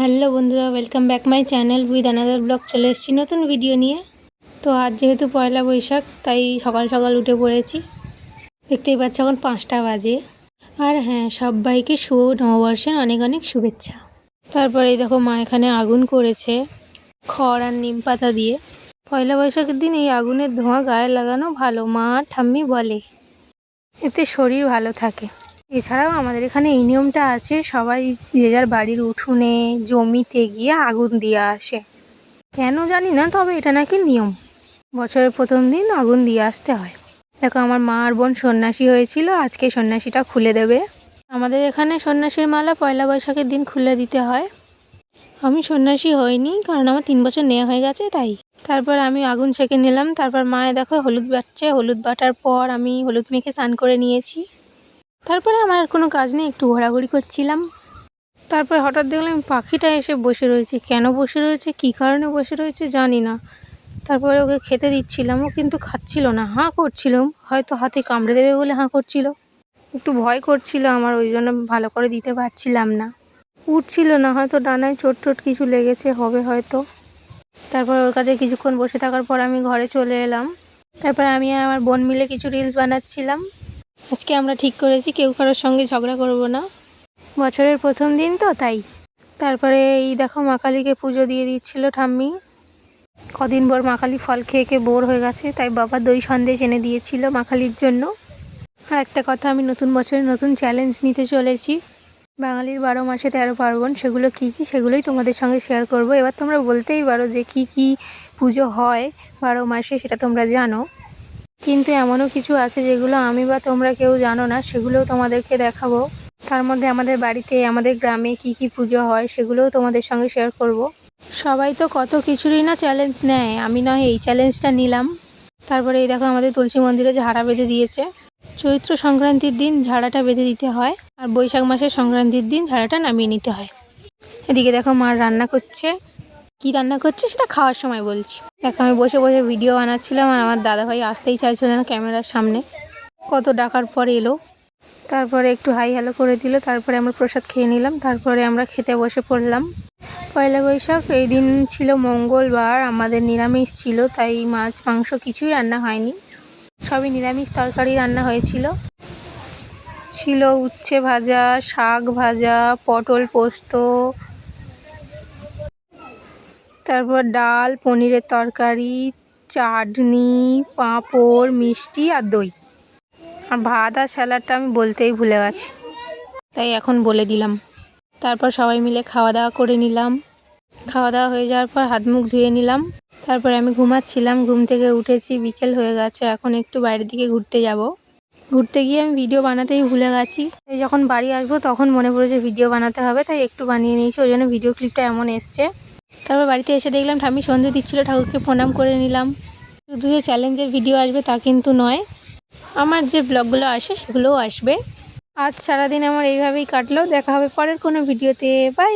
Hello বন্ধুরা welcome back my channel with another blog চলে এসেছি নতুন ভিডিও নিয়ে। তো আজ যেহেতু পয়লা বৈশাখ, তাই সকাল সকাল উঠে পড়েছি। দেখতেই পাচ্ছ এখন পাঁচটা বাজে। আর হ্যাঁ সবাইকে শুভ নববর্ষের অনেক অনেক শুভেচ্ছা। তারপরে দেখো মা এখানে আগুন করেছে, খড় আর নিম পাতা দিয়ে। পয়লা বৈশাখের দিন এই আগুনের ধোঁয়া গায়ে লাগানো ভালো। মা ঠাম্মি বলে, এতে শরীর ভালো থাকে। এছাড়াও আমাদের এখানে এই নিয়মটা আছে, সবাই যে যার বাড়ির উঠোনে, জমিতে গিয়ে আগুন দিয়ে আসে। কেন জানি না, তবে এটা নাকি নিয়ম। বছরের প্রথম দিন আগুন দিয়ে আসতে হয়। দেখো, আমার মা আর বোন সন্ন্যাসী হয়েছিল, আজকে সন্ন্যাসীটা খুলে দেবে। আমাদের এখানে সন্ন্যাসীর মালা পয়লা বৈশাখের দিন খুলে দিতে হয়। আমি সন্ন্যাসী হইনি, কারণ আমার তিন বছর নেওয়া হয়ে গেছে, তাই। তারপর আমি আগুন সেঁকে নিলাম, তারপর মায়ে দেখো হলুদ বাটছে, হলুদ বাটার পর আমি হলুদ মেখে স্নান করে নিয়েছি। তারপরে আমার আর কোনো কাজ নেই, একটু ঘোরাঘুরি করছিলাম। তারপরে হঠাৎ দেখলাম পাখিটা এসে বসে রয়েছে। কেন বসে রয়েছে? কী কারণে বসে রয়েছে জানি না। তারপরে ওকে খেতে দিচ্ছিলাম, ও কিন্তু খাচ্ছিল না। হাঁ করছিল, হয়তো হাতে কামড়ে দেবে বলে হাঁ করছিল। একটু ভয় করছিল আমার, ওই জন্য ভালো করে দিতে পারছিলাম না। উঠছিল না, হয়তো ডানায় চোট টোট কিছু লেগেছে, হবে হয়তো। তারপর ওর কাছে কিছুক্ষণ বসে থাকার পর আমি ঘরে চলে এলাম। তারপর আমি আমার বোন মিলে কিছু রিলস বানাচ্ছিলাম। আজকে আমরা ঠিক করেছি, কেউ কারোর সঙ্গে ঝগড়া করব না। বছরের প্রথম দিন তো, তাই। তারপরে এই দেখো মা কালীকে পুজো দিয়ে দিচ্ছিল ঠাম্মি। কদিন পর মা কালী ফল খেয়ে খেয়ে বোর হয়ে গেছে, তাই বাবা দই সন্দেশ এনে দিয়েছিল মা কালীর জন্য। আর একটা কথা, আমি নতুন বছরে নতুন চ্যালেঞ্জ নিতে চলেছি। বাঙালির বারো মাসে তেরো পার্বণ, সেগুলো কী কী, সেগুলোই তোমাদের সঙ্গে শেয়ার করব। এবার তোমরা বলতেই পারো যে কি কি পুজো হয় বারো মাসে, সেটা তোমরা জানো। কিন্তু এমনও কিছু আছে যেগুলো আমি বা তোমরা কেউ জানো না, সেগুলোও তোমাদেরকে দেখাবো। তার মধ্যে আমাদের বাড়িতে, আমাদের গ্রামে কি কি পুজো হয় সেগুলোও তোমাদের সঙ্গে শেয়ার করব। সবাই তো কত কিছুরই না চ্যালেঞ্জ নেয়, আমি নয় এই চ্যালেঞ্জটা নিলাম। তারপরে এই দেখো আমাদের তুলসী মন্দিরে ঝাড়া বেঁধে দিয়েছে। চৈত্র সংক্রান্তির দিন ঝাড়াটা বেঁধে দিতে হয়, আর বৈশাখ মাসের সংক্রান্তির দিন ঝাড়াটা নামিয়ে নিতে হয়। এদিকে দেখো মা রান্না করছে। কি রান্না করছে সেটা খাওয়ার সময় বলছি। দেখো, আমি বসে বসে ভিডিও বানাচ্ছিলাম আর আমার দাদাভাই আসতেই চাইছিল না ক্যামেরার সামনে। কত ডাকার পর এলো। তারপরে একটু হাই হ্যালো করে দিল, তারপরে আমরা প্রসাদ খেয়ে নিলাম, তারপরে আমরা খেতে বসে পড়লাম। পয়লা বৈশাখ, এই দিন ছিল মঙ্গলবার, আমাদের নিরামিষ ছিল, তাই মাছ, মাংস কিছুই রান্না হয়নি। সবই নিরামিষ তরকারি রান্না হয়েছিল। ছিল উচ্ছে ভাজা, শাক ভাজা, পটল পোস্ত তারপর ডাল, পনিরের তরকারি, চাটনি, পাঁপড়, মিষ্টি আর দই। আর ভাত আর স্যালাডটা আমি বলতেই ভুলে গেছি। তাই এখন বলে দিলাম। তারপর সবাই মিলে খাওয়া দাওয়া করে নিলাম। খাওয়া দাওয়া হয়ে যাওয়ার পর হাত মুখ ধুয়ে নিলাম। তারপরে আমি ঘুমাচ্ছিলাম। ঘুম থেকে উঠেছি, বিকেল হয়ে গেছে। এখন একটু বাইরের দিকে ঘুরতে যাব। ঘুরতে গিয়ে আমি ভিডিও বানাতেই ভুলে গেছি। এই যখন বাড়ি আসব তখন মনে পড়েছে ভিডিও বানাতে হবে। তাই একটু বানিয়ে নিয়েছি। ওই জন্য ভিডিও ক্লিপটা এমন এসছে। তারপর বাড়িতে এসে দেখলাম ঠাম্মি সন্ধে দিচ্ছিল, ঠাকুরকে প্রণাম করে নিলাম। শুধু যে চ্যালেঞ্জের ভিডিও আসবে তা কিন্তু নয়, আমার যে ব্লগগুলো আসে সেগুলোও আসবে। আজ সারাদিন আমার এইভাবেই কাটলো, দেখা হবে পরের কোনো ভিডিওতে বাই